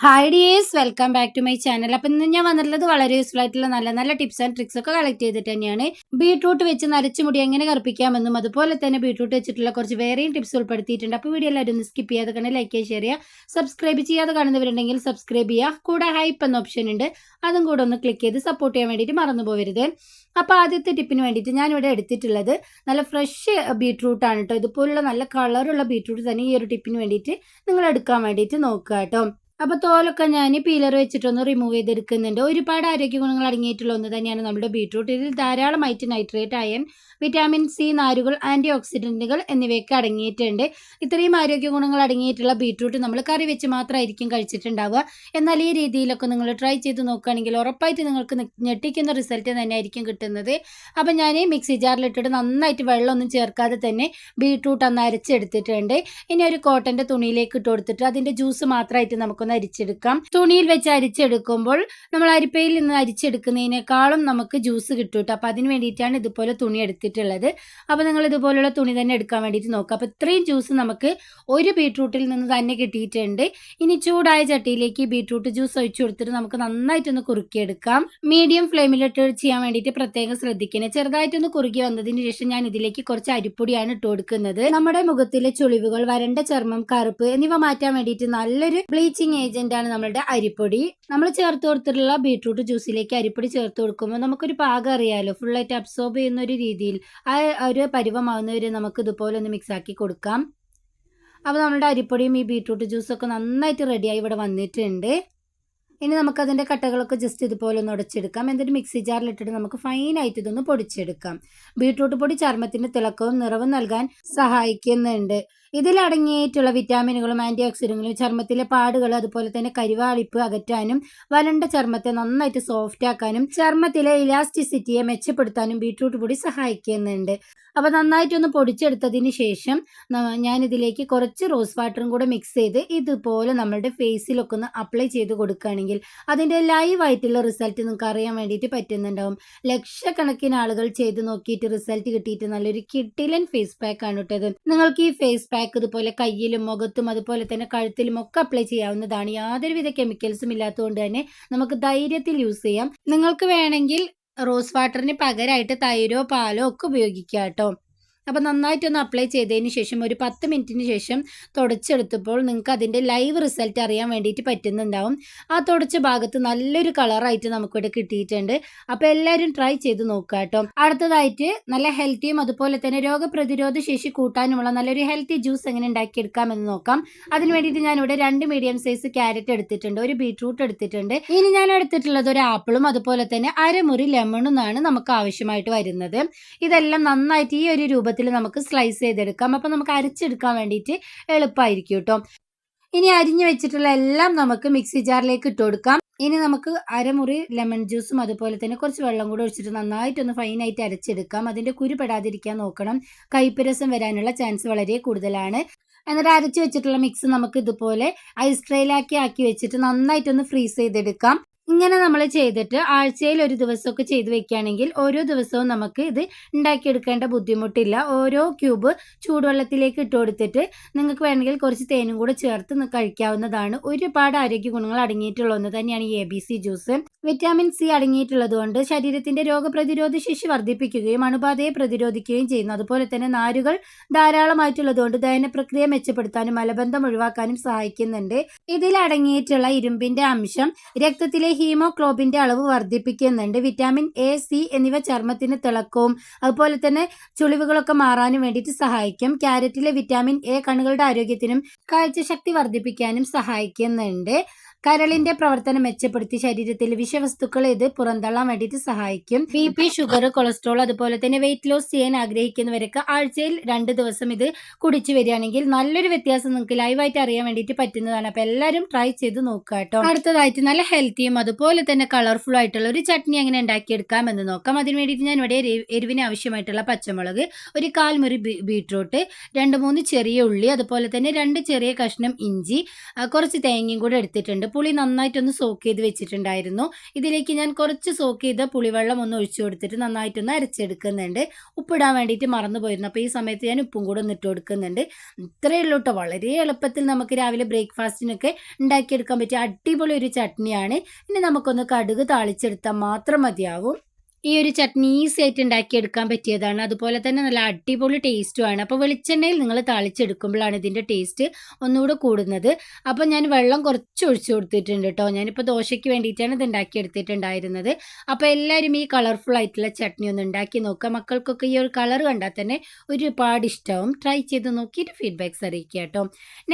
Hi dears welcome back to my channel അപ്പം ഇന്ന് ഞാൻ വന്നിട്ടുള്ളത് വളരെ യൂസ്ഫുൾ ആയിട്ടുള്ള നല്ല നല്ല ടിപ്സ് ആൻഡ് ട്രിക്സ് ഒക്കെ കളക്ട് ചെയ്തിട്ട് തന്നെയാണ്. ബീട്രൂട്ട് വെച്ച് നരച്ച മുടി എങ്ങനെ കറുപ്പിക്കാമെന്നും അതുപോലെ തന്നെ ബീട്രൂട്ട് വെച്ചിട്ടുള്ള കുറച്ച് വേറെയും ടിപ്സ് ഉൾപ്പെടുത്തിയിട്ടുണ്ട്. അപ്പോൾ വീഡിയോ എല്ലാവരും ഒന്ന് സ്കിപ്പ് ചെയ്യാതെ കണ്ട് ലൈക്ക് ചെയ്യുക ഷെയർ ചെയ്യുക. സബ്സ്ക്രൈബ് ചെയ്യാതെ കാണുന്നവരുണ്ടെങ്കിൽ സബ്സ്ക്രൈബ് ചെയ്യുക. കൂടെ ഹൈപ്പ് എന്ന ഓപ്ഷൻ ഉണ്ട്. അതും കൂടെ ഒന്ന് ക്ലിക്ക് ചെയ്ത് സപ്പോർട്ട് ചെയ്യാൻ വേണ്ടിയിട്ട് മറന്നു പോകരുത് അപ്പോൾ ആദ്യത്തെ ടിപ്പിന് വേണ്ടിയിട്ട് ഞാനിവിടെ എടുത്തിട്ടുള്ളത് നല്ല ഫ്രഷ് ബീട്രൂട്ടാണ് കേട്ടോ. ഇതുപോലുള്ള നല്ല കളറുള്ള ബീട്രൂട്ട് തന്നെ ഈ ഒരു ടിപ്പിന് വേണ്ടിയിട്ട് നിങ്ങൾ എടുക്കാൻ വേണ്ടിയിട്ട് നോക്കുക കേട്ടോ. അപ്പൊ തോലൊക്കെ ഞാൻ പീലർ വെച്ചിട്ടൊന്ന് റിമൂവ് ചെയ്തെടുക്കുന്നുണ്ട്. ഒരുപാട് ആരോഗ്യ ഗുണങ്ങൾ അടങ്ങിയിട്ടുള്ള ഒന്ന് തന്നെയാണ് നമ്മുടെ ബീട്രൂട്ട് ഇതിൽ ധാരാളമായിട്ട് നൈട്രേറ്റ് അയൺ വിറ്റാമിൻ സി നാരുകൾ ആന്റി ഓക്സിഡന്റുകൾ എന്നിവയൊക്കെ അടങ്ങിയിട്ടുണ്ട്. ഇത്രയും ആരോഗ്യ ഗുണങ്ങൾ അടങ്ങിയിട്ടുള്ള ബീട്രൂട്ട് നമ്മൾ കറി വെച്ച് മാത്രമായിരിക്കും കഴിച്ചിട്ടുണ്ടാവുക. എന്നാൽ ഈ രീതിയിലൊക്കെ നിങ്ങൾ ട്രൈ ചെയ്ത് നോക്കുകയാണെങ്കിൽ ഉറപ്പായിട്ട് നിങ്ങൾക്ക് ഞെട്ടിക്കുന്ന റിസൾട്ട് തന്നെ ആയിരിക്കും കിട്ടുന്നത്. അപ്പം ഞാൻ മിക്സി ജാറിലിട്ടിട്ട് നന്നായിട്ട് വെള്ളമൊന്നും ചേർക്കാതെ തന്നെ ബീട്രൂട്ട് അന്ന് അരച്ചെടുത്തിട്ടുണ്ട്. ഇനി ഒരു കോട്ടന്റെ തുണിയിലേക്ക് ഇട്ട് കൊടുത്തിട്ട് അതിന്റെ ജ്യൂസ് മാത്രമായിട്ട് നമുക്കൊന്ന് അരിച്ചെടുക്കാം. തുണിയിൽ വെച്ച് അരിച്ചെടുക്കുമ്പോൾ നമ്മൾ അരിപ്പയിൽ നിന്ന് അരിച്ചെടുക്കുന്നതിനേക്കാളും നമുക്ക് ജ്യൂസ് കിട്ടും കേട്ടോ അപ്പോൾ അതിന് വേണ്ടിയിട്ടാണ് ഇതുപോലെ തുണി എടുത്തിട്ടുള്ളത്. അപ്പോൾ നിങ്ങൾ ഇതുപോലുള്ള തുണി തന്നെ എടുക്കാൻ വേണ്ടിയിട്ട് നോക്കുക. അപ്പോൾ ഇത്രയും ജ്യൂസ് നമുക്ക് ഒരു ബീട്രൂട്ടിൽ നിന്ന് തന്നെ കിട്ടിയിട്ടുണ്ട്. ഇനി ചൂടായ ചട്ടിയിലേക്ക് ബീട്രൂട്ട് ജ്യൂസ് ഒഴിച്ചു കൊടുത്തിട്ട് നമുക്ക് നന്നായിട്ടൊന്ന് കുറുക്കിയെടുക്കാം. മീഡിയം ഫ്ലെയിമിലിട്ട് ചെയ്യാൻ വേണ്ടിയിട്ട് പ്രത്യേകം ശ്രദ്ധിക്കണം. ചെറുതായിട്ടൊന്ന് കുറുകി വന്നതിന് ശേഷം ഞാൻ ഇതിലേക്ക് കുറച്ച് അരിപ്പൊടിയാണ് ഇട്ട് കൊടുക്കുന്നത്. നമ്മുടെ മുഖത്തിലെ ചുളിവുകൾ വരണ്ട ചർമ്മം കറുപ്പ് എന്നിവ മാറ്റാൻ വേണ്ടിയിട്ട് നല്ലൊരു ബ്ലീച്ചിങ് ഏജന്റ് ആണ് നമ്മളുടെ അരിപ്പൊടി. നമ്മൾ ചേർത്ത് കൊടുത്തിട്ടുള്ള ബീട്രൂട്ട് ജ്യൂസിലേക്ക് അരിപ്പൊടി ചേർത്ത് കൊടുക്കുമ്പോൾ നമുക്കൊരു പാകം അറിയാലോ. ഫുള്ളായിട്ട് അബ്സോർബ് ചെയ്യുന്ന ഒരു രീതിയിൽ ആ ഒരു പരുവമാവുന്നവരെ നമുക്ക് ഇതുപോലെ ഒന്ന് മിക്സ് ആക്കി കൊടുക്കാം. അപ്പോൾ നമ്മുടെ അരിപ്പൊടിയും ഈ ബീട്രൂട്ട് ജ്യൂസൊക്കെ നന്നായിട്ട് റെഡിയായി ഇവിടെ വന്നിട്ടുണ്ട്. ഇനി നമുക്കതിന്റെ കട്ടകളൊക്കെ ജസ്റ്റ് ഇതുപോലെ ഒന്ന് ഉടച്ചെടുക്കാം. എന്നിട്ട് മിക്സി ജാറിലിട്ടിട്ട് നമുക്ക് ഫൈനായിട്ട് ഇതൊന്ന് പൊടിച്ചെടുക്കാം. ബീട്രൂട്ട് പൊടി ചർമ്മത്തിന്റെ തിളക്കവും നിറവും നൽകാൻ സഹായിക്കുന്നുണ്ട്. ഇതിലടങ്ങിയിട്ടുള്ള വിറ്റാമിനുകളും ആന്റി ഓക്സിഡന്റുകളും ചർമ്മത്തിലെ പാടുകൾ അതുപോലെ തന്നെ കരിവാളിപ്പ് അകറ്റാനും വരണ്ട ചർമ്മത്തെ നന്നായിട്ട് സോഫ്റ്റ് ആക്കാനും ചർമ്മത്തിലെ ഇലാസ്റ്റിസിറ്റിയെ മെച്ചപ്പെടുത്താനും ബീട്രൂട്ട് പൊടി സഹായിക്കുന്നുണ്ട്. അപ്പോൾ നന്നായിട്ടൊന്ന് പൊടിച്ചെടുത്തതിന് ശേഷം ഞാനിതിലേക്ക് കുറച്ച് റോസ് വാട്ടറും കൂടെ മിക്സ് ചെയ്ത് ഇതുപോലെ നമ്മളുടെ ഫേസിലൊക്കെ ഒന്ന് അപ്ലൈ ചെയ്ത് കൊടുക്കുകയാണെങ്കിൽ അതിന്റെ ലൈവ് ആയിട്ടുള്ള റിസൾട്ട് നിങ്ങൾക്ക് അറിയാൻ വേണ്ടിയിട്ട് പറ്റുന്നുണ്ടാവും. ലക്ഷക്കണക്കിന് ആളുകൾ ചെയ്ത് നോക്കിയിട്ട് റിസൾട്ട് കിട്ടിയിട്ട് നല്ലൊരു കിട്ടിലൻ ഫേസ് പാക്ക് ആണ് നിങ്ങൾക്ക് ഈ ഫേസ് ഇതുപോലെ കയ്യിലും മുഖത്തും അതുപോലെ തന്നെ കഴുത്തിലും ഒക്കെ അപ്ലൈ ചെയ്യാവുന്നതാണ്. യാതൊരുവിധ കെമിക്കൽസും ഇല്ലാത്തതുകൊണ്ട് തന്നെ നമുക്ക് ധൈര്യത്തിൽ യൂസ് ചെയ്യാം. നിങ്ങൾക്ക് വേണമെങ്കിൽ റോസ് വാട്ടറിന് പകരമായിട്ട് തൈരോ പാലോ ഒക്കെ ഉപയോഗിക്കാം കേട്ടോ അപ്പോൾ നന്നായിട്ടൊന്ന് അപ്ലൈ ചെയ്തതിന് ശേഷം ഒരു പത്ത് മിനിറ്റിന് ശേഷം തുടച്ചെടുത്തപ്പോൾ നിങ്ങൾക്ക് അതിന്റെ ലൈവ് റിസൾട്ട് അറിയാൻ വേണ്ടിയിട്ട് പറ്റുന്നുണ്ടാവും. ആ തുടച്ച ഭാഗത്ത് നല്ലൊരു കളറായിട്ട് നമുക്കിവിടെ കിട്ടിയിട്ടുണ്ട്. അപ്പോൾ എല്ലാവരും ട്രൈ ചെയ്ത് നോക്കുക കേട്ടോ. അടുത്തതായിട്ട് നല്ല ഹെൽത്തിയും അതുപോലെ തന്നെ രോഗപ്രതിരോധ ശേഷി കൂട്ടാനുമുള്ള നല്ലൊരു ഹെൽത്തി ജ്യൂസ് എങ്ങനെ ഉണ്ടാക്കിയെടുക്കാമെന്ന് നോക്കാം. അതിന് വേണ്ടിയിട്ട് ഞാനിവിടെ രണ്ട് മീഡിയം സൈസ് ക്യാരറ്റ് എടുത്തിട്ടുണ്ട് ഒരു ബീട്രൂട്ട് എടുത്തിട്ടുണ്ട്. ഇനി ഞാൻ എടുത്തിട്ടുള്ളത് ഒരു ആപ്പിളും അതുപോലെ തന്നെ അരമുറി ലെമണും ആണ് നമുക്ക് ആവശ്യമായിട്ട് വരുന്നത്. ഇതെല്ലാം നന്നായിട്ട് ഈ ഒരു രൂപത്തിൽ നമുക്ക് സ്ലൈസ് ചെയ്തെടുക്കാം. അപ്പം നമുക്ക് അരച്ചെടുക്കാൻ വേണ്ടിയിട്ട് എളുപ്പമായിരിക്കും കേട്ടോ ഇനി അരിഞ്ഞു വെച്ചിട്ടുള്ള എല്ലാം നമുക്ക് മിക്സി ജാറിലേക്ക് ഇട്ട് കൊടുക്കാം. ഇനി നമുക്ക് അരമുറി ലെമൺ ജ്യൂസും അതുപോലെ തന്നെ കുറച്ച് വെള്ളം കൂടെ ഒഴിച്ചിട്ട് നന്നായിട്ടൊന്ന് ഫൈനായിട്ട് അരച്ചെടുക്കാം. അതിന്റെ കുരു പെടാതിരിക്കാൻ നോക്കണം. കൈപ്പരസം വരാനുള്ള ചാൻസ് വളരെ കൂടുതലാണ്. എന്നിട്ട് അരച്ച് വെച്ചിട്ടുള്ള മിക്സ് നമുക്ക് ഇതുപോലെ ഐസ് ട്രെയിലാക്കി ആക്കി വെച്ചിട്ട് നന്നായിട്ടൊന്ന് ഫ്രീസ് ചെയ്തെടുക്കാം. ഇങ്ങനെ നമ്മൾ ചെയ്തിട്ട് ആഴ്ചയിൽ ഒരു ദിവസമൊക്കെ ചെയ്ത് വെക്കുകയാണെങ്കിൽ ഓരോ ദിവസവും നമുക്ക് ഇത് ഉണ്ടാക്കിയെടുക്കേണ്ട ബുദ്ധിമുട്ടില്ല. ഓരോ ക്യൂബ് ചൂടുവെള്ളത്തിലേക്ക് ഇട്ട് കൊടുത്തിട്ട് നിങ്ങൾക്ക് വേണമെങ്കിൽ കുറച്ച് തേനും കൂടെ ചേർത്ത് കഴിക്കാവുന്നതാണ്. ഒരുപാട് ആരോഗ്യ ഗുണങ്ങൾ അടങ്ങിയിട്ടുള്ള ഒന്ന് തന്നെയാണ് ഈ A B C juice. Vitamin C അടങ്ങിയിട്ടുള്ളത് കൊണ്ട് ശരീരത്തിന്റെ രോഗപ്രതിരോധ ശേഷി വർദ്ധിപ്പിക്കുകയും അണുബാധയെ പ്രതിരോധിക്കുകയും ചെയ്യുന്നു. അതുപോലെ തന്നെ നാരുകൾ ധാരാളമായിട്ടുള്ളത് കൊണ്ട് ദഹന പ്രക്രിയ മെച്ചപ്പെടുത്താനും മലബന്ധം ഒഴിവാക്കാനും സഹായിക്കുന്നുണ്ട്. ഇതിൽ അടങ്ങിയിട്ടുള്ള ഇരുമ്പിന്റെ അംശം രക്തത്തിലെ ഹീമോഗ്ലോബിന്റെ അളവ് വർദ്ധിപ്പിക്കുന്നുണ്ട് വിറ്റാമിൻ എ സി എന്നിവ ചർമ്മത്തിന് തിളക്കവും അതുപോലെ തന്നെ ചുളിവുകളൊക്കെ മാറാനും വേണ്ടിയിട്ട് സഹായിക്കും. ക്യാരറ്റിലെ വിറ്റാമിൻ എ കണ്ണുകളുടെ ആരോഗ്യത്തിനും കാഴ്ചശക്തി വർദ്ധിപ്പിക്കാനും സഹായിക്കുന്നുണ്ട് കരളിന്റെ പ്രവർത്തനം മെച്ചപ്പെടുത്തി ശരീരത്തിൽ വിഷവസ്തുക്കൾ ഇത് പുറന്തള്ളാൻ വേണ്ടിയിട്ട് സഹായിക്കും. ബി പി ഷുഗർ കൊളസ്ട്രോൾ അതുപോലെ തന്നെ വെയിറ്റ് ലോസ് ചെയ്യാൻ ആഗ്രഹിക്കുന്നവരൊക്കെ ആഴ്ചയിൽ രണ്ട് ദിവസം ഇത് കുടിച്ചു വരികയാണെങ്കിൽ നല്ലൊരു വ്യത്യാസം നിങ്ങൾക്ക് ലൈവായിട്ട് അറിയാൻ വേണ്ടിയിട്ട് പറ്റുന്നതാണ്. അപ്പൊ എല്ലാവരും ട്രൈ ചെയ്ത് നോക്കുക കേട്ടോ. അടുത്തതായിട്ട് നല്ല ഹെൽത്തിയും അതുപോലെ തന്നെ കളർഫുൾ ആയിട്ടുള്ള ഒരു ചട്നി എങ്ങനെ ഉണ്ടാക്കിയെടുക്കാം എന്ന് നോക്കാം. അതിന് വേണ്ടിയിട്ട് ഞാൻ ഇവിടെ എരി- എരിവിന് ആവശ്യമായിട്ടുള്ള പച്ചമുളക് ഒരു കാൽമുറി ബീട്രൂട്ട് രണ്ട് മൂന്ന് ചെറിയ ഉള്ളി അതുപോലെ തന്നെ രണ്ട് ചെറിയ കഷ്ണം ഇഞ്ചി കുറച്ച് തേങ്ങയും കൂടെ എടുത്തിട്ടുണ്ട്. പുളി നന്നായിട്ടൊന്ന് സോക്ക് ചെയ്ത് വെച്ചിട്ടുണ്ടായിരുന്നു. ഇതിലേക്ക് ഞാൻ കുറച്ച് സോക്ക് ചെയ്ത പുളിവെള്ളം ഒന്ന് ഒഴിച്ചു കൊടുത്തിട്ട് നന്നായിട്ടൊന്ന് അരച്ചെടുക്കുന്നുണ്ട്. ഉപ്പിടാൻ വേണ്ടിയിട്ട് മറന്നു പോയിരുന്നു അപ്പോൾ ഈ സമയത്ത് ഞാൻ ഉപ്പും കൂടെ ഒന്ന് ഇട്ട് കൊടുക്കുന്നുണ്ട്. ഇത്രയേ ഉള്ളൂ കേട്ടോ വളരെ എളുപ്പത്തിൽ നമുക്ക് രാവിലെ ബ്രേക്ക്ഫാസ്റ്റിനൊക്കെ ഉണ്ടാക്കിയെടുക്കാൻ പറ്റിയ അടിപൊളി ഒരു ചട്നിയാണ്. ഇനി നമുക്കൊന്ന് കടുക് താളിച്ചെടുത്താൽ മാത്രം മതിയാവും. ഈ ഒരു ചട്നി ഈസി ആയിട്ട് ഉണ്ടാക്കിയെടുക്കാൻ പറ്റിയതാണ്. അതുപോലെ തന്നെ നല്ല അടിപൊളി ടേസ്റ്റുമാണ് അപ്പോൾ വെളിച്ചെണ്ണയിൽ നിങ്ങൾ തളിച്ചെടുക്കുമ്പോഴാണ് ഇതിന്റെ ടേസ്റ്റ് ഒന്നുകൂടെ കൂടുന്നത്. അപ്പോൾ ഞാൻ വെള്ളം കുറച്ച് ഒഴിച്ചു കൊടുത്തിട്ടുണ്ട് കേട്ടോ. ഞാനിപ്പോൾ ദോശയ്ക്ക് വേണ്ടിയിട്ടാണ് ഇത് ഉണ്ടാക്കിയെടുത്തിട്ടുണ്ടായിരുന്നത്. അപ്പോൾ എല്ലാവരും ഈ കളർഫുൾ ആയിട്ടുള്ള ചട്നി ഒന്ന് ഉണ്ടാക്കി നോക്കുക. മക്കൾക്കൊക്കെ ഈ ഒരു കളർ കണ്ടാൽ തന്നെ ഒരുപാട് ഇഷ്ടവും. ട്രൈ ചെയ്ത് നോക്കിയിട്ട് ഫീഡ്ബാക്ക്സ് അറിയിക്കുക കേട്ടോ.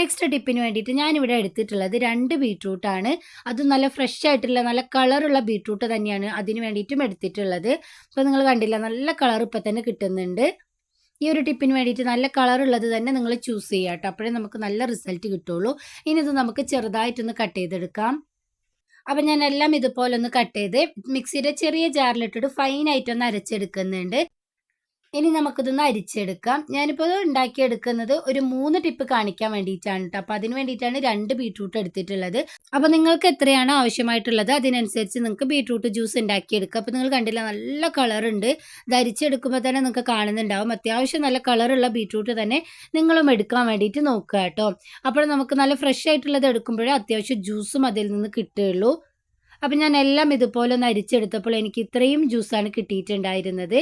നെക്സ്റ്റ് ടിപ്പിന് വേണ്ടിയിട്ട് ഞാനിവിടെ എടുത്തിട്ടുള്ളത് രണ്ട് ബീട്രൂട്ടാണ് അതും നല്ല ഫ്രഷ് ആയിട്ടുള്ള നല്ല കളറുള്ള ബീട്രൂട്ട് തന്നെയാണ് അതിന് വേണ്ടിയിട്ടും എടുത്തിട്ടുള്ളത്. അപ്പോൾ നിങ്ങൾ കണ്ടില്ല നല്ല കളർ ഇപ്പം തന്നെ കിട്ടുന്നുണ്ട്. ഈ ഒരു ടിപ്പിന് വേണ്ടിയിട്ട് നല്ല കളർ കളറുള്ളത് തന്നെ നിങ്ങൾ ചൂസ് ചെയ്യുക കേട്ടോ. അപ്പോഴേ നമുക്ക് നല്ല റിസൾട്ട് കിട്ടുള്ളൂ. ഇനി ഇത് നമുക്ക് ചെറുതായിട്ടൊന്ന് കട്ട് ചെയ്തെടുക്കാം. അപ്പം ഞാൻ എല്ലാം ഇതുപോലെ ഒന്ന് കട്ട് ചെയ്ത് മിക്സിയുടെ ചെറിയ ജാറിലിട്ടിട്ട് ഫൈനായിട്ടൊന്ന് അരച്ചെടുക്കുന്നുണ്ട്. ഇനി നമുക്കിതൊന്ന് അരിച്ചെടുക്കാം. ഞാനിപ്പോൾ ഉണ്ടാക്കിയെടുക്കുന്നത് ഒരു മൂന്ന് ടിപ്പ് കാണിക്കാൻ വേണ്ടിയിട്ടാണ് കേട്ടോ അപ്പോൾ അതിന് വേണ്ടിയിട്ടാണ് രണ്ട് ബീട്രൂട്ട് എടുത്തിട്ടുള്ളത്. അപ്പോൾ നിങ്ങൾക്ക് എത്രയാണ് ആവശ്യമായിട്ടുള്ളത് അതിനനുസരിച്ച് നിങ്ങൾക്ക് ബീട്രൂട്ട് ജ്യൂസ് ഉണ്ടാക്കിയെടുക്കുക അപ്പോൾ നിങ്ങൾ കണ്ടില്ല നല്ല കളറുണ്ട്. ഇത് അരിച്ചെടുക്കുമ്പോൾ തന്നെ നിങ്ങൾക്ക് കാണുന്നുണ്ടാവും. അത്യാവശ്യം നല്ല കളറുള്ള ബീട്രൂട്ട് തന്നെ നിങ്ങളും എടുക്കാൻ വേണ്ടിയിട്ട് നോക്കുക കേട്ടോ അപ്പോൾ നമുക്ക് നല്ല ഫ്രഷ് ആയിട്ടുള്ളത് എടുക്കുമ്പോഴേ അത്യാവശ്യം ജ്യൂസും അതിൽ നിന്ന് കിട്ടുകയുള്ളൂ. അപ്പം ഞാൻ എല്ലാം ഇതുപോലെ ഒന്ന് അരിച്ചെടുത്തപ്പോൾ എനിക്ക് ഇത്രയും ജ്യൂസാണ് കിട്ടിയിട്ടുണ്ടായിരുന്നത്.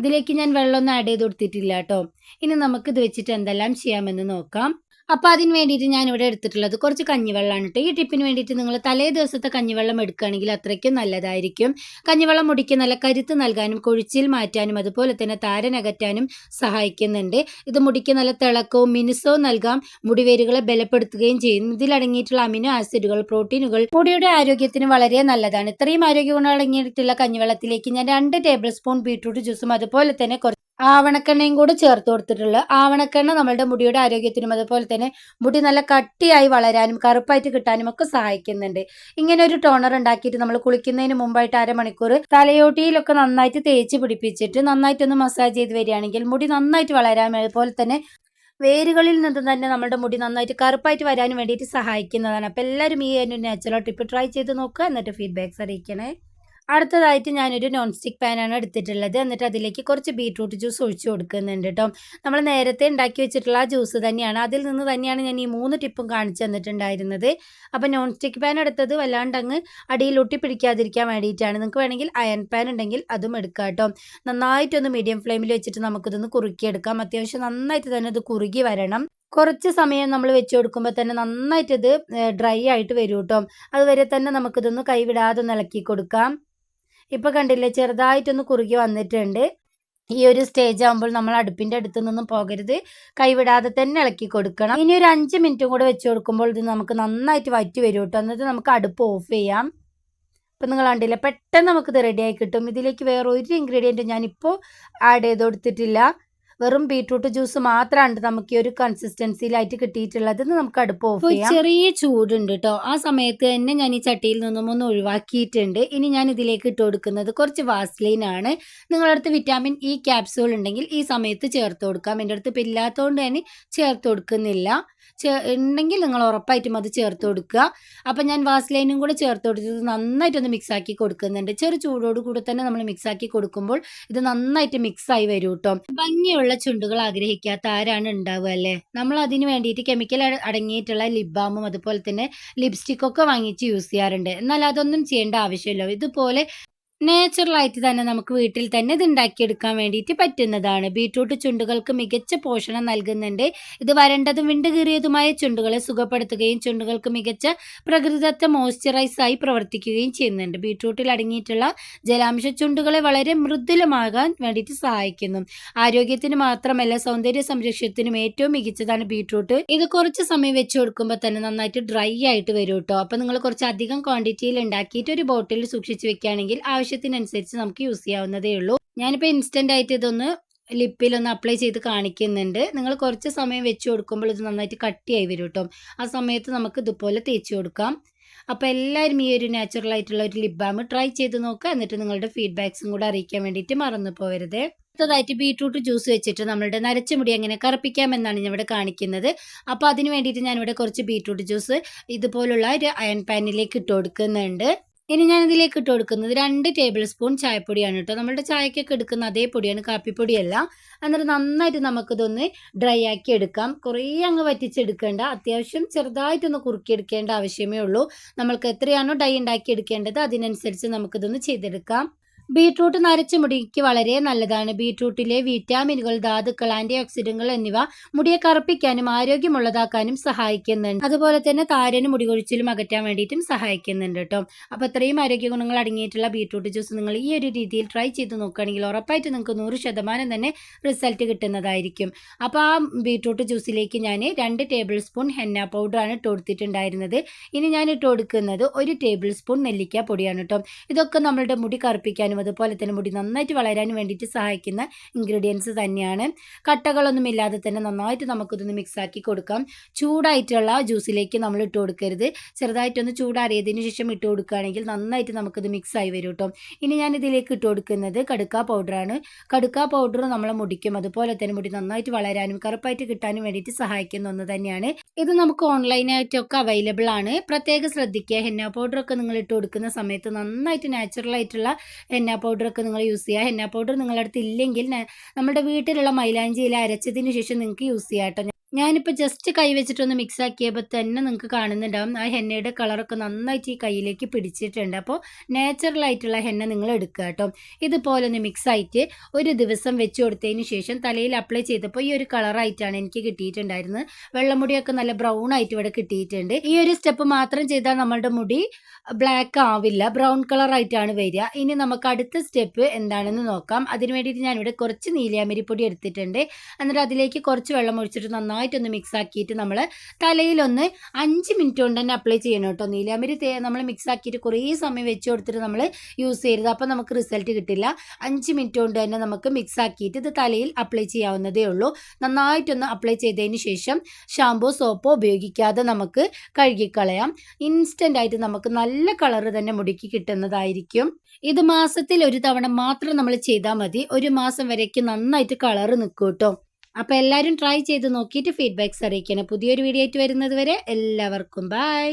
ഇതിലേക്ക് ഞാൻ വെള്ളമൊന്നും ആഡ് ചെയ്ത് കൊടുത്തിട്ടില്ല കേട്ടോ ഇനി നമുക്ക് ഇത് വെച്ചിട്ട് എന്തെല്ലാം ചെയ്യാമെന്ന് നോക്കാം. അപ്പോൾ അതിന് വേണ്ടിയിട്ട് ഞാൻ ഇവിടെ എടുത്തിട്ടുള്ളത് കുറച്ച് കഞ്ഞിവെള്ളമാണ് കേട്ടോ ഈ ടിപ്പിന് വേണ്ടിയിട്ട് നിങ്ങൾ തലേ ദിവസത്തെ കഞ്ഞിവെള്ളം എടുക്കുകയാണെങ്കിൽ അത്രയ്ക്കും നല്ലതായിരിക്കും. കഞ്ഞിവെള്ളം മുടിക്ക് നല്ല കരുത്ത് നൽകാനും കൊഴിച്ചിൽ മാറ്റാനും അതുപോലെ തന്നെ താരനകറ്റാനും സഹായിക്കുന്നുണ്ട്. ഇത് മുടിക്ക് നല്ല തിളക്കവും മിനുസവും നൽകാം. മുടിവേരുകളെ ബലപ്പെടുത്തുകയും ചെയ്യും. ഇതിലടങ്ങിയിട്ടുള്ള അമിനോ ആസിഡുകൾ പ്രോട്ടീനുകൾ മുടിയുടെ ആരോഗ്യത്തിന് വളരെ നല്ലതാണ്. ഇത്രയും ആരോഗ്യ ഗുണം അടങ്ങിയിട്ടുള്ള കഞ്ഞിവെള്ളത്തിലേക്ക് ഞാൻ രണ്ട് ടേബിൾ സ്പൂൺ ബീട്രൂട്ട് ജ്യൂസും അതുപോലെ തന്നെ കുറച്ച് ആവണക്കെണ്ണയും കൂടെ ചേർത്ത് കൊടുത്തിട്ടുള്ളത് ആവണക്കെണ്ണ നമ്മളുടെ മുടിയുടെ ആരോഗ്യത്തിനും അതുപോലെ തന്നെ മുടി നല്ല കട്ടിയായി വളരാനും കറുപ്പായിട്ട് കിട്ടാനും ഒക്കെ സഹായിക്കുന്നുണ്ട്. ഇങ്ങനെ ഒരു ടോണർ ഉണ്ടാക്കിയിട്ട് നമ്മൾ കുളിക്കുന്നതിന് മുമ്പായിട്ട് അരമണിക്കൂർ തലയോട്ടിയിലൊക്കെ നന്നായിട്ട് തേച്ച് പിടിപ്പിച്ചിട്ട് നന്നായിട്ടൊന്ന് മസാജ് ചെയ്ത് വരികയാണെങ്കിൽ മുടി നന്നായിട്ട് വളരാനും അതുപോലെ തന്നെ വേരുകളിൽ നിന്ന് തന്നെ നമ്മുടെ മുടി നന്നായിട്ട് കറുപ്പായിട്ട് വരാനും വേണ്ടിയിട്ട് സഹായിക്കുന്നതാണ്. അപ്പോൾ എല്ലാവരും ഈ ഒരു നാച്ചുറൽ ടിപ്പ് ട്രൈ ചെയ്ത് നോക്കുക. എന്നിട്ട് ഫീഡ്ബാക്ക്സ് അറിയിക്കണേ. അടുത്തതായിട്ട് ഞാനൊരു നോൺ സ്റ്റിക്ക് പാനാണ് എടുത്തിട്ടുള്ളത്. എന്നിട്ട് അതിലേക്ക് കുറച്ച് ബീട്രൂട്ട് ജ്യൂസ് ഒഴിച്ചു കൊടുക്കുന്നുണ്ട് കേട്ടോ നമ്മൾ നേരത്തെ ഉണ്ടാക്കി വെച്ചിട്ടുള്ള ആ ജ്യൂസ് തന്നെയാണ്. അതിൽ നിന്ന് തന്നെയാണ് ഞാൻ ഈ മൂന്ന് ടിപ്പും കാണിച്ചു തന്നിട്ടുണ്ടായിരുന്നത്. അപ്പോൾ നോൺ സ്റ്റിക്ക് പാൻ എടുത്തത് വല്ലാണ്ട് അങ്ങ് അടിയിൽ ഒട്ടി പിടിക്കാതിരിക്കാൻ വേണ്ടിയിട്ടാണ്. നിങ്ങൾക്ക് വേണമെങ്കിൽ അയൺ പാൻ ഉണ്ടെങ്കിൽ അതും എടുക്കുക കേട്ടോ നന്നായിട്ടൊന്ന് മീഡിയം ഫ്ലെയിമിൽ വെച്ചിട്ട് നമുക്കിതൊന്ന് കുറുക്കിയെടുക്കാം. അത്യാവശ്യം നന്നായിട്ട് തന്നെ ഇത് കുറുകി വരണം. കുറച്ച് സമയം നമ്മൾ വെച്ച് കൊടുക്കുമ്പോൾ തന്നെ നന്നായിട്ട് ഇത് ഡ്രൈ ആയിട്ട് വരും കേട്ടോ അതുവരെ തന്നെ നമുക്കിതൊന്ന് കൈവിടാതെ ഒന്ന് ഇളക്കി കൊടുക്കാം. ഇപ്പോൾ കണ്ടില്ലേ ചെറുതായിട്ടൊന്ന് കുറുകി വന്നിട്ടുണ്ട്. ഈ ഒരു സ്റ്റേജ് ആകുമ്പോൾ നമ്മൾ അടുപ്പിന്റെ അടുത്ത് നിന്നും പോകരുത്. കൈവിടാതെ തന്നെ ഇളക്കി കൊടുക്കണം. ഇനി ഒരു അഞ്ച് മിനിറ്റും കൂടെ വെച്ച് കൊടുക്കുമ്പോൾ ഇത് നമുക്ക് നന്നായിട്ട് വറ്റി വരും കേട്ടോ. എന്നിട്ട് നമുക്ക് അടുപ്പ് ഓഫ് ചെയ്യാം. ഇപ്പം നിങ്ങൾ കണ്ടില്ലേ പെട്ടെന്ന് നമുക്കിത് റെഡിയായി കിട്ടും. ഇതിലേക്ക് വേറെ ഒരു ഞാൻ ഞാനിപ്പോൾ ആഡ് ചെയ്ത് കൊടുത്തിട്ടില്ല. വെറും ബീട്രൂട്ട് ജ്യൂസ് മാത്രമാണ് നമുക്ക് ഈ ഒരു കൺസിസ്റ്റൻസിയിലായിട്ട് കിട്ടിയിട്ടുള്ളത് നമുക്ക് അടുപ്പ് ഓഫ് ചെയ്യാം. ചെറിയ ചൂടുണ്ട് കേട്ടോ ആ സമയത്ത് തന്നെ ഞാൻ ഈ ചട്ടിയിൽ നിന്നും ഒന്ന് ഒഴിവാക്കിയിട്ടുണ്ട്. ഇനി ഞാൻ ഇതിലേക്ക് ഇട്ട് കൊടുക്കുന്നത് കുറച്ച് വാസ്ലൈൻ ആണ്. നിങ്ങളുടെ അടുത്ത് വിറ്റാമിൻ ഇ ക്യാപ്സൂൾ ഉണ്ടെങ്കിൽ ഈ സമയത്ത് ചേർത്ത് കൊടുക്കാം. എന്റെ അടുത്ത് ഇപ്പം ഇല്ലാത്തതുകൊണ്ട് ഞാൻ ചേർത്ത് കൊടുക്കുന്നില്ല. ചേ ഉണ്ടെങ്കിൽ നിങ്ങൾ ഉറപ്പായിട്ടും അത് ചേർത്ത് കൊടുക്കുക. അപ്പം ഞാൻ വാസ്ലൈനും കൂടെ ചേർത്ത് കൊടുത്തത് നന്നായിട്ടൊന്ന് മിക്സ് ആക്കി കൊടുക്കുന്നുണ്ട്. ചെറു ചൂടോട് കൂടെ തന്നെ നമ്മൾ മിക്സാക്കി കൊടുക്കുമ്പോൾ ഇത് നന്നായിട്ട് മിക്സായി വരും കേട്ടോ ഭംഗിയുള്ള ചുണ്ടുകൾ ആഗ്രഹിക്കാത്ത ആരാണ് ഉണ്ടാവുക അല്ലേ? നമ്മൾ അതിന് വേണ്ടിയിട്ട് കെമിക്കൽ അടങ്ങിയിട്ടുള്ള ലിപ് ബാമും അതുപോലെ തന്നെ ലിപ്സ്റ്റിക്കൊക്കെ വാങ്ങിച്ച് യൂസ് ചെയ്യാറുണ്ട്. എന്നാൽ അതൊന്നും ചെയ്യേണ്ട ആവശ്യമില്ല. ഇതുപോലെ നാച്ചുറലായിട്ട് തന്നെ നമുക്ക് വീട്ടിൽ തന്നെ ഇത് ഉണ്ടാക്കിയെടുക്കാൻ വേണ്ടിയിട്ട് പറ്റുന്നതാണ്. ബീട്രൂട്ട് ചുണ്ടുകൾക്ക് മികച്ച പോഷണം നൽകുന്നുണ്ട്. ഇത് വരണ്ടതും വിണ്ടുകീറിയതുമായ ചുണ്ടുകളെ സുഖപ്പെടുത്തുകയും ചുണ്ടുകൾക്ക് മികച്ച പ്രകൃതിദത്ത മോയ്സ്ചറൈസ് ആയി പ്രവർത്തിക്കുകയും ചെയ്യുന്നുണ്ട്. ബീട്രൂട്ടിൽ അടങ്ങിയിട്ടുള്ള ജലാംശ ചുണ്ടുകളെ വളരെ മൃദുലമാകാൻ വേണ്ടിയിട്ട് സഹായിക്കുന്നു. ആരോഗ്യത്തിന് മാത്രമല്ല സൗന്ദര്യ സംരക്ഷണത്തിനും ഏറ്റവും മികച്ചതാണ് ബീട്രൂട്ട്. ഇത് കുറച്ച് സമയം വെച്ച് കൊടുക്കുമ്പോൾ തന്നെ നന്നായിട്ട് ഡ്രൈ ആയിട്ട് വരും കേട്ടോ. അപ്പോൾ നിങ്ങൾ കുറച്ച് അധികം ക്വാണ്ടിറ്റിയിൽ ഉണ്ടാക്കിയിട്ട് ഒരു ബോട്ടിൽ സൂക്ഷിച്ച് വെക്കുകയാണെങ്കിൽ ആവശ്യത്തിനനുസരിച്ച് നമുക്ക് യൂസ് ചെയ്യാവുന്നതേ ഉള്ളൂ. ഞാനിപ്പോൾ ഇൻസ്റ്റന്റ് ആയിട്ട് ഇതൊന്ന് ലിപ്പിൽ ഒന്ന് അപ്ലൈ ചെയ്ത് കാണിക്കുന്നുണ്ട്. നിങ്ങൾ കുറച്ച് സമയം വെച്ച് കൊടുക്കുമ്പോൾ ഇത് നന്നായിട്ട് കട്ടിയായി വരും കേട്ടോ. ആ സമയത്ത് നമുക്ക് ഇതുപോലെ തേച്ച് കൊടുക്കാം. അപ്പോൾ എല്ലാവരും ഈ ഒരു നാച്ചുറൽ ആയിട്ടുള്ള ഒരു ലിപ് ബാം ട്രൈ ചെയ്ത് നോക്കുക. എന്നിട്ട് നിങ്ങളുടെ ഫീഡ്ബാക്സും കൂടെ അറിയിക്കാൻ വേണ്ടിയിട്ട് മറന്നു പോകരുത്. അടുത്തതായിട്ട് ബീട്രൂട്ട് ജ്യൂസ് വെച്ചിട്ട് നമ്മളുടെ നരച്ച മുടി എങ്ങനെ ഞാൻ ഇവിടെ കാണിക്കുന്നത്. അപ്പോൾ അതിന് വേണ്ടിയിട്ട് ഞാനിവിടെ കുറച്ച് ബീട്രൂട്ട് ജ്യൂസ് ഇതുപോലുള്ള ഒരു അയൺ പാനിലേക്ക് ഇട്ട് കൊടുക്കുന്നുണ്ട്. ഇനി ഞാൻ ഇതിലേക്ക് ഇട്ട് കൊടുക്കുന്നത് രണ്ട് ടേബിൾ സ്പൂൺ ചായപ്പൊടിയാണ് കേട്ടോ. നമ്മുടെ ചായക്കൊക്കെ എടുക്കുന്ന അതേ പൊടിയാണ് കാപ്പിപ്പൊടിയല്ല. എന്നിട്ട് നന്നായിട്ട് നമുക്കിതൊന്ന് ഡ്രൈ ആക്കി എടുക്കാം. കുറേ അങ്ങ് വറ്റിച്ചെടുക്കേണ്ട അത്യാവശ്യം ചെറുതായിട്ടൊന്ന് കുറുക്കിയെടുക്കേണ്ട ആവശ്യമേ ഉള്ളൂ. നമ്മൾക്ക് എത്രയാണോ ഡൈ ഉണ്ടാക്കി എടുക്കേണ്ടത് അതിനനുസരിച്ച് നമുക്കിതൊന്ന് ചെയ്തെടുക്കാം. ബീട്രൂട്ട് നരച്ച മുടിക്ക് വളരെ നല്ലതാണ്. ബീട്രൂട്ടിലെ വിറ്റാമിനുകൾ ധാതുക്കൾ ആന്റി ഓക്സിഡന്റുകൾ എന്നിവ മുടിയെ കറുപ്പിക്കാനും ആരോഗ്യമുള്ളതാക്കാനും സഹായിക്കുന്നുണ്ട്. അതുപോലെ തന്നെ താരനും മുടി അകറ്റാൻ വേണ്ടിയിട്ടും സഹായിക്കുന്നുണ്ട് കേട്ടോ. അപ്പോൾ ഇത്രയും ആരോഗ്യ ഗുണങ്ങൾ അടങ്ങിയിട്ടുള്ള ബീട്രൂട്ട് ജ്യൂസ് നിങ്ങൾ ഈ ഒരു രീതിയിൽ ട്രൈ ചെയ്ത് നോക്കുകയാണെങ്കിൽ ഉറപ്പായിട്ട് നിങ്ങൾക്ക് നൂറ് ശതമാനം തന്നെ റിസൾട്ട് കിട്ടുന്നതായിരിക്കും. അപ്പോൾ ആ ബീട്രൂട്ട് ജ്യൂസിലേക്ക് ഞാൻ രണ്ട് ടേബിൾ സ്പൂൺ ഹെന്ന പൗഡറാണ് ഇട്ട് കൊടുത്തിട്ടുണ്ടായിരുന്നത്. ഇനി ഞാൻ ഇട്ട് കൊടുക്കുന്നത് ഒരു ടേബിൾ സ്പൂൺ നെല്ലിക്ക പൊടിയാണ് കേട്ടോ. ഇതൊക്കെ നമ്മളുടെ മുടി കറുപ്പിക്കാനും അതുപോലെ തന്നെ മുടി നന്നായിട്ട് വളരാനും വേണ്ടിയിട്ട് സഹായിക്കുന്ന ഇൻഗ്രീഡിയൻസ് തന്നെയാണ്. കട്ടകളൊന്നും ഇല്ലാതെ തന്നെ നന്നായിട്ട് നമുക്കിതൊന്ന് മിക്സാക്കി കൊടുക്കാം. ചൂടായിട്ടുള്ള ജ്യൂസിലേക്ക് നമ്മൾ ഇട്ട് കൊടുക്കരുത്. ചെറുതായിട്ടൊന്ന് ചൂടാറിയതിന് ശേഷം ഇട്ട് കൊടുക്കുകയാണെങ്കിൽ നന്നായിട്ട് നമുക്കിത് മിക്സ് ആയി വരും കേട്ടോ ഇനി ഞാൻ ഇതിലേക്ക് ഇട്ട് കൊടുക്കുന്നത് കടുക്ക പൗഡറാണ് കടുക്ക പൗഡർ നമ്മളെ മുടിക്കും. അതുപോലെ തന്നെ മുടി നന്നായിട്ട് വളരാനും കറുപ്പായിട്ട് കിട്ടാനും വേണ്ടിയിട്ട് സഹായിക്കുന്ന ഒന്ന് തന്നെയാണ്. ഇത് നമുക്ക് ഓൺലൈനായിട്ടൊക്കെ അവൈലബിൾ ആണ്. പ്രത്യേകം ശ്രദ്ധിക്കുക. ഹെന്ന പൗഡറൊക്കെ നിങ്ങൾ ഇട്ട് കൊടുക്കുന്ന സമയത്ത് നന്നായിട്ട് നാച്ചുറൽ ആയിട്ടുള്ള ഹെന്ന പൗഡറൊക്കെ നിങ്ങൾ യൂസ് ചെയ്യുക. ഹെന്ന പൗഡർ നിങ്ങളുടെ അടുത്ത് ഇല്ലെങ്കിൽ നമ്മുടെ വീട്ടിലുള്ള മൈലാഞ്ചിയിൽ അരച്ചതിന് ശേഷം നിങ്ങൾക്ക് യൂസ് ചെയ്യാം കേട്ടോ. ഞാനിപ്പോൾ ജസ്റ്റ് കൈ വെച്ചിട്ടൊന്ന് മിക്സ് ആക്കിയപ്പോൾ തന്നെ നിങ്ങൾക്ക് കാണുന്നുണ്ടാവും. ആ ഹെന്നയുടെ കളറൊക്കെ നന്നായിട്ട് ഈ കയ്യിലേക്ക് പിടിച്ചിട്ടുണ്ട്. അപ്പോൾ നാച്ചുറൽ ആയിട്ടുള്ള ഹെന്ന നിങ്ങൾ എടുക്കുക കേട്ടോ. ഇതുപോലെ ഒന്ന് മിക്സ് ആയിട്ട് ഒരു ദിവസം വെച്ച് കൊടുത്തതിന് ശേഷം തലയിൽ അപ്ലൈ ചെയ്തപ്പോൾ ഈ ഒരു കളറായിട്ടാണ് എനിക്ക് കിട്ടിയിട്ടുണ്ടായിരുന്നത്. വെള്ളമുടിയൊക്കെ നല്ല ബ്രൗൺ ആയിട്ട് ഇവിടെ കിട്ടിയിട്ടുണ്ട്. ഈ ഒരു സ്റ്റെപ്പ് മാത്രം ചെയ്താൽ നമ്മളുടെ മുടി ബ്ലാക്ക് ആവില്ല. ബ്രൗൺ കളറായിട്ടാണ് വരിക. ഇനി നമുക്ക് അടുത്ത സ്റ്റെപ്പ് എന്താണെന്ന് നോക്കാം. അതിന് വേണ്ടിയിട്ട് ഞാനിവിടെ കുറച്ച് നീലിയാമരിപ്പൊടി എടുത്തിട്ടുണ്ട്. എന്നിട്ട് അതിലേക്ക് കുറച്ച് വെള്ളം ഒഴിച്ചിട്ട് നന്നായിട്ടൊന്ന് മിക്സ് ആക്കിയിട്ട് നമ്മൾ തലയിലൊന്ന് അഞ്ച് മിനിറ്റ് കൊണ്ട് തന്നെ അപ്ലൈ ചെയ്യണം കേട്ടോ നീലാമരി നമ്മൾ മിക്സ് ആക്കിയിട്ട് കുറേ സമയം വെച്ച് കൊടുത്തിട്ട് നമ്മൾ യൂസ് ചെയ്യരുത്. അപ്പോൾ നമുക്ക് റിസൾട്ട് കിട്ടില്ല. അഞ്ച് മിനിറ്റ് കൊണ്ട് തന്നെ നമുക്ക് മിക്സ് ആക്കിയിട്ട് ഇത് തലയിൽ അപ്ലൈ ചെയ്യാവുന്നതേ ഉള്ളൂ. നന്നായിട്ടൊന്ന് അപ്ലൈ ചെയ്തതിന് ശേഷം ഷാമ്പൂ സോപ്പോ ഉപയോഗിക്കാതെ നമുക്ക് കഴുകിക്കളയാം. ഇൻസ്റ്റന്റ് ആയിട്ട് നമുക്ക് നല്ല കളർ തന്നെ മുടിക്ക് കിട്ടുന്നതായിരിക്കും. ഇത് മാസത്തിൽ ഒരു തവണ മാത്രം നമ്മൾ ചെയ്താൽ മതി. ഒരു മാസം വരേക്ക് നന്നായിട്ട് കളറ് നിൽക്കും കേട്ടോ. അപ്പോൾ എല്ലാവരും ട്രൈ ചെയ്ത് നോക്കിയിട്ട് ഫീഡ്ബാക്ക്സ് അറിയിക്കണം. പുതിയൊരു വീഡിയോ ആയിട്ട് വരുന്നത് വരെ എല്ലാവർക്കും ബൈ